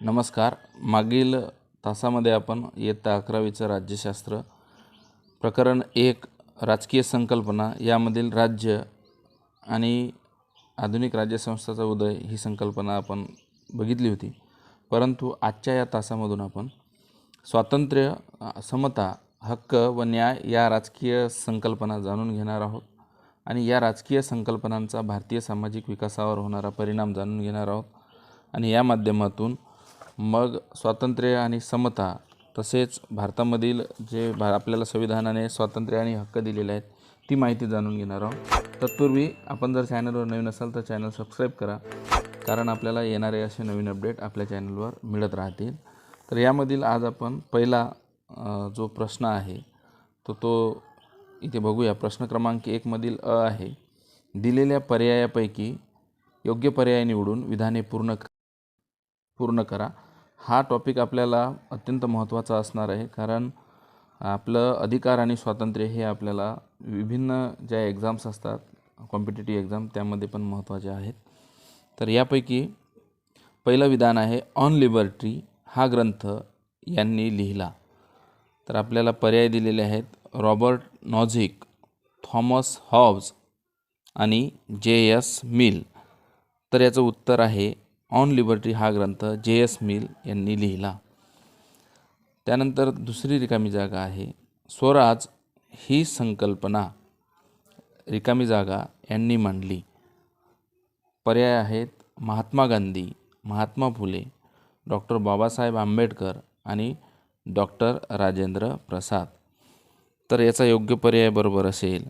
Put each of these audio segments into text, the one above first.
नमस्कार. मागील तासामध्ये आपण इयत्ता अकरावीचं राज्यशास्त्र प्रकरण एक राजकीय संकल्पना यामधील राज्य आणि आधुनिक राज्यसंस्थाचा उदय ही संकल्पना आपण बघितली होती. परंतु आजच्या या तासामधून आपण स्वातंत्र्य समता हक्क व न्याय या राजकीय संकल्पना जाणून घेणार आहोत आणि या राजकीय संकल्पनांचा भारतीय सामाजिक विकासावर होणारा परिणाम जाणून घेणार आहोत आणि या माध्यमातून मग स्वातंत्र्य आणि समता तसेच भारतामधील जे भा आपल्याला संविधानाने स्वातंत्र्य आणि हक्क दिलेले आहेत ती माहिती जाणून घेणार आहोत. तत्पूर्वी आपण जर चॅनलवर नवीन असाल तर चॅनल सबस्क्राईब करा कारण आपल्याला येणारे असे नवीन अपडेट आपल्या चॅनलवर मिळत राहतील. तर यामधील आज आपण पहिला जो प्रश्न आहे तो तो इथे बघूया. प्रश्न क्रमांक एकमधील अ आहे दिलेल्या पर्यायापैकी योग्य पर्याय निवडून विधाने पूर्ण पूर्ण करा. हा टॉपिक आपल्याला अत्यंत महत्त्वाचा असणार आहे. कारण आपलं अधिकार आणि स्वातंत्र्य हे आपल्याला विभिन्न ज्या एक्झाम्स असतात कॉम्पिटेटिव्ह एक्झाम त्यामध्ये पण महत्त्वाचे आहेत. तर यापैकी पहिलं विधान आहे ऑन लिबर्टी हा ग्रंथ यांनी लिहिला. तर आपल्याला पर्याय दिलेले आहेत रॉबर्ट नॉझिक थॉमस हॉब्स आणि जे एस मिल. तर याचं उत्तर आहे ऑन लिबर्टी हा ग्रंथ जे एस मिल यांनी लिहिला. त्यानंतर दुसरी रिकामी जागा आहे. स्वराज ही संकल्पना रिकामी जागा यांनी मांडली. पर्याय आहेत महात्मा गांधी महात्मा फुले डॉक्टर बाबासाहेब आंबेडकर आणि डॉक्टर राजेंद्र प्रसाद. तर याचा योग्य पर्याय बरोबर असेल.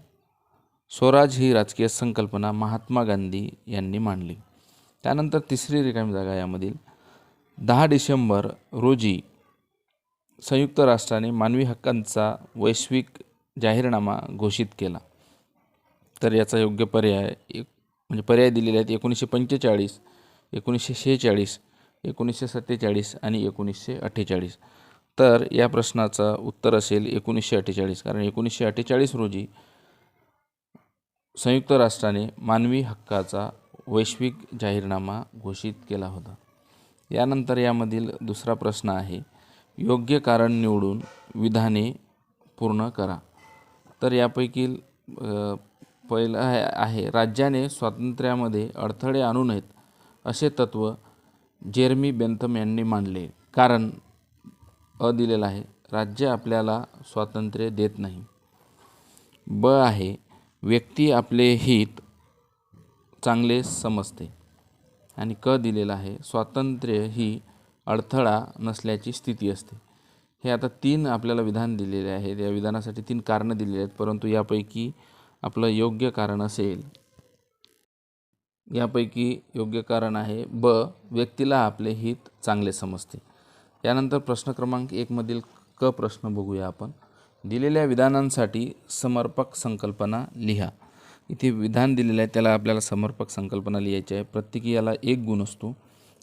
स्वराज ही राजकीय संकल्पना महात्मा गांधी यांनी मांडली. त्यानंतर तिसरी रिकामी जागा यामधील दहा डिसेंबर रोजी संयुक्त राष्ट्राने मानवी हक्कांचा वैश्विक जाहीरनामा घोषित केला. तर याचा योग्य पर्याय एक म्हणजे पर्याय दिलेले आहेत एकोणीसशे पंचेचाळीस एकोणीसशे शेहेचाळीस एकोणीसशे सत्तेचाळीस आणि एकोणीसशे अठ्ठेचाळीस. तर या प्रश्नाचं उत्तर असेल एकोणीसशे अठ्ठेचाळीस. कारण एकोणीसशे अठ्ठेचाळीस रोजी संयुक्त राष्ट्राने मानवी हक्काचा वैश्विक जाहीरनामा घोषित केला होता. यानंतर यामधील दुसरा प्रश्न आहे योग्य कारण निवडून विधाने पूर्ण करा. तर यापैकी पहिलं आहे राज्याने स्वातंत्र्यामध्ये अडथळे आणू नयेत असे तत्त्व जेरमी बेंथम यांनी मांडले कारण अ दिलेलं आहे राज्य आपल्याला स्वातंत्र्य देत नाही. ब आहे व्यक्ती आपले हित चांगले समजते. आणि क दिलेला आहे स्वातंत्र्य ही अडथळा नसल्याची स्थिती असते. हे आता तीन आपल्याला विधान दिलेले आहेत. या विधानासाठी तीन कारणं दिलेली आहेत परंतु यापैकी आपलं योग्य कारण असेल. यापैकी योग्य कारण आहे ब व्यक्तीला आपले हित चांगले समजते. यानंतर प्रश्न क्रमांक एकमधील क प्रश्न बघूया आपण. दिलेल्या विधानांसाठी समर्पक संकल्पना लिहा. इथे विधान दिलेलं आहे त्याला आपल्याला समर्पक संकल्पना लिहायची आहे. प्रत्येकी याला एक गुण असतो.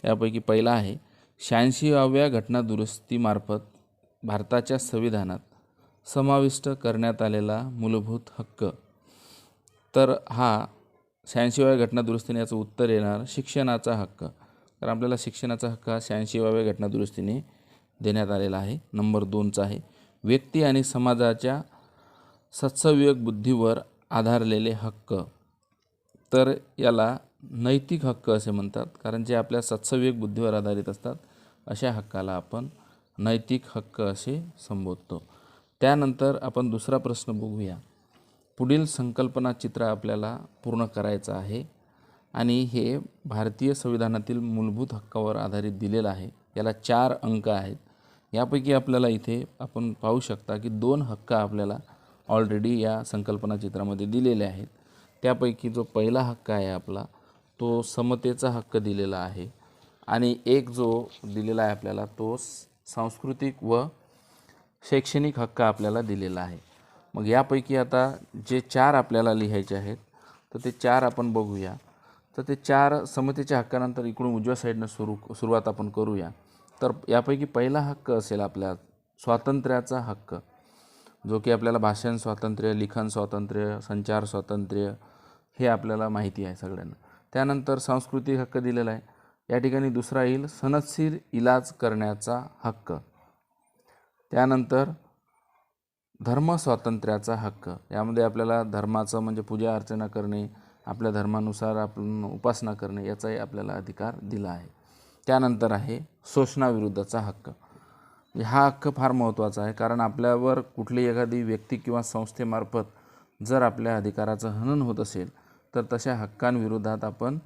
यापैकी पहिला आहे शहाऐंशीव्या घटना दुरुस्तीमार्फत भारताच्या संविधानात समाविष्ट करण्यात आलेला मूलभूत हक्क. तर हा शहाऐंशीव्या घटना दुरुस्तीने याचं उत्तर येणार शिक्षणाचा हक्क. तर आपल्याला शिक्षणाचा हक्क हा शहाऐंशीव्या घटना दुरुस्तीने देण्यात आलेला आहे. नंबर दोनचा आहे व्यक्ती आणि समाजाच्या सत्सविवेक बुद्धीवर आधारलेले हक्क. तर याला नैतिक हक्क असे म्हणतात. कारण जे आपल्या सत्सविवेक बुद्धीवर आधारित असतात अशा हक्काला आपण नैतिक हक्क असे संबोधतो. त्यानंतर आपण दुसरा प्रश्न बघूया. पुढील संकल्पना चित्र आपल्याला पूर्ण करायचं आहे आणि हे भारतीय संविधानातील मूलभूत हक्कावर आधारित दिलेलं आहे. याला चार अंक आहेत. यापैकी आपल्याला इथे आपण पाहू शकता की दोन हक्क आपल्याला ऑलरेडी या संकल्पना चित्रामध्ये दिलेल्या आहेत. त्यापैकी जो पहिला हक्क आहे आपला तो समतेचा हक्क दिलेला आहे. आणि एक जो दिलेला आहे आपल्याला तो सांस्कृतिक व शैक्षणिक हक्क आपल्याला दिलेला आहे. मग यापैकी आता जे चार आपल्याला लिहायचे आहेत तर ते चार आपण बघूया. तर ते चार समतेच्या हक्कानंतर इकडून उजव्या साईडनं सुरू सुरुवात आपण करूया. तर यापैकी पहिला हक्क असेल आपल्या स्वातंत्र्याचा हक्क. जो की आपल्याला भाषण स्वातंत्र्य लिखाण स्वातंत्र्य संचार स्वातंत्र्य हे आपल्याला माहिती आहे सगळ्यांना. त्यानंतर सांस्कृतिक हक्क दिलेला आहे. या ठिकाणी दुसरा येईल सनदशीर इलाज करण्याचा हक्क. त्यानंतर धर्म स्वातंत्र्याचा हक्क. यामध्ये आपल्याला धर्माचं म्हणजे पूजा अर्चना करणे आपल्या धर्मानुसार आपण उपासना करणे याचाही आपल्याला अधिकार दिला आहे. त्यानंतर आहे शोषणाविरुद्धचा हक्क. म्हणजे हा हक्क फार महत्त्वाचा आहे. कारण आपल्यावर कुठली एखादी व्यक्ती किंवा संस्थेमार्फत जर आपल्या अधिकाराचं हनन होत असेल तर तशा हक्कांविरोधात आपण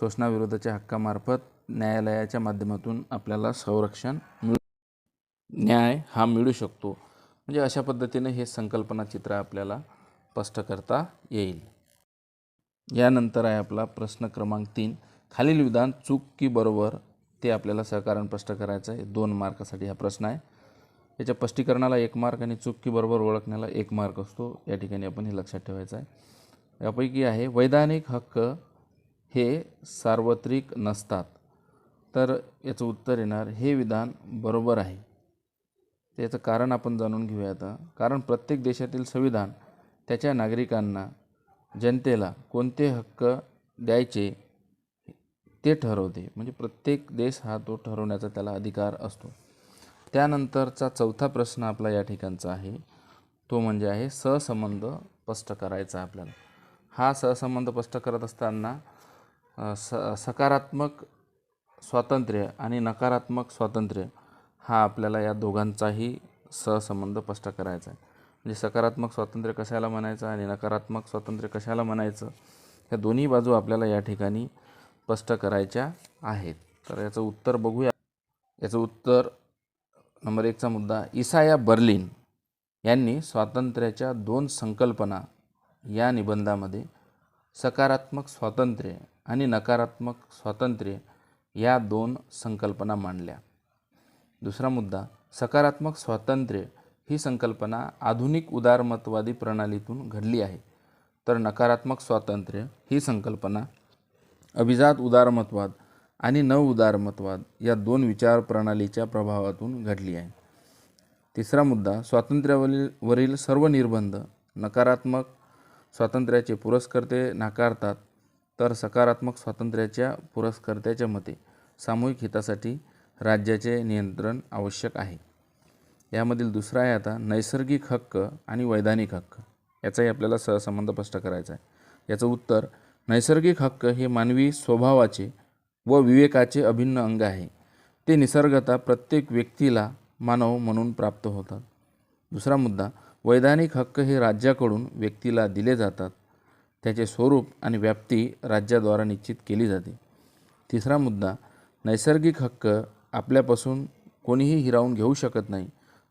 शोषणाविरोधाच्या हक्कामार्फत न्यायालयाच्या माध्यमातून आपल्याला संरक्षण मिळू न्याय हा मिळू शकतो. म्हणजे अशा पद्धतीने हे संकल्पना चित्र आपल्याला स्पष्ट करता येईल. यानंतर आहे आपला प्रश्न क्रमांक तीन. खालील विधान चूक की बरोबर ते आपल्याला सहकारण स्पष्ट करायचं आहे. दोन मार्कासाठी हा प्रश्न आहे. याच्या स्पष्टीकरणाला एक मार्क आणि चुकीबरोबर बरोबर ओळखण्याला एक मार्क असतो. या ठिकाणी आपण हे लक्षात ठेवायचं आहे. यापैकी आहे वैधानिक हक्क हे सार्वत्रिक नसतात. तर याचं उत्तर येणार हे विधान बरोबर आहे. त्याचं कारण आपण जाणून घेऊया आता. कारण प्रत्येक देशातील संविधान त्याच्या नागरिकांना जनतेला कोणते हक्क द्यायचे ते ठरवते. म्हणजे प्रत्येक देश हा तो ठरवण्याचा त्याला अधिकार असतो. त्यानंतरचा चौथा प्रश्न आपला या ठिकाणचा आहे. तो म्हणजे आहे सहसंबंध स्पष्ट करायचा आपल्याला. हा सहसंबंध स्पष्ट करत असताना स सकारात्मक स्वातंत्र्य आणि नकारात्मक स्वातंत्र्य हा आपल्याला या दोघांचाही सहसंबंध स्पष्ट करायचा आहे. म्हणजे सकारात्मक स्वातंत्र्य कशाला म्हणायचं आणि नकारात्मक स्वातंत्र्य कशाला म्हणायचं ह्या दोन्ही बाजू आपल्याला या ठिकाणी स्पष्ट करायच्या आहेत. तर याचं उत्तर बघूया. याचं उत्तर नंबर एकचा मुद्दा इसाया बर्लिन यांनी स्वातंत्र्याच्या दोन संकल्पना या निबंधामध्ये सकारात्मक स्वातंत्र्य आणि नकारात्मक स्वातंत्र्य या दोन संकल्पना मांडल्या. दुसरा मुद्दा सकारात्मक स्वातंत्र्य ही संकल्पना आधुनिक उदारमतवादी प्रणालीतून घडली आहे. तर नकारात्मक स्वातंत्र्य ही संकल्पना अभिजात उदारमतवाद आणि नव उदारमतवाद या दोन विचार प्रणालीच्या प्रभावातून घडली आहे. तिसरा मुद्दा स्वातंत्र्यावरील वरील सर्व निर्बंध नकारात्मक स्वातंत्र्याचे पुरस्कर्ते नाकारतात तर सकारात्मक स्वातंत्र्याच्या पुरस्कर्त्याच्या मते सामूहिक हितासाठी राज्याचे नियंत्रण आवश्यक आहे. यामधील दुसरा आहे आता नैसर्गिक हक्क आणि वैधानिक हक्क. याचाही आपल्याला सहसंबंध स्पष्ट करायचा आहे. याचं उत्तर नैसर्गिक हक्क हे मानवी स्वभावाचे व विवेकाचे अभिन्न अंग आहे. ते निसर्गता प्रत्येक व्यक्तीला मानव म्हणून प्राप्त होतात. दुसरा मुद्दा वैधानिक हक्क हे राज्याकडून व्यक्तीला दिले जातात. त्याचे स्वरूप आणि व्याप्ती राज्याद्वारा निश्चित केली जाते. तिसरा मुद्दा नैसर्गिक हक्क आपल्यापासून कोणीही हिरावून घेऊ शकत नाही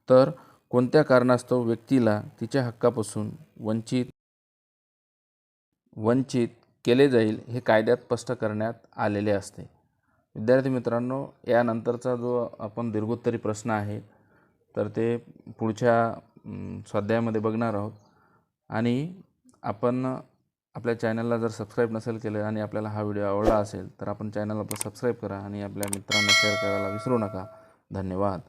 तर कोणत्या कारणास्तव व्यक्तीला तिच्या हक्कापासून वंचित वंचित केले जाईल हे कायद्यात स्पष्ट करण्यात आलेले असते. विद्यार्थी मित्रांनो यानंतरचा जो आपण दीर्घोत्तरी प्रश्न आहे तर ते पुढच्या स्वाध्यायामध्ये बघणार आहोत. आणि आपण आपल्या चॅनलला जर सबस्क्राईब नसेल केलं आणि आपल्याला हा व्हिडिओ आवडला असेल तर आपण चॅनलला सबस्क्राईब करा आणि आपल्या मित्रांना शेअर करायला विसरू नका. धन्यवाद.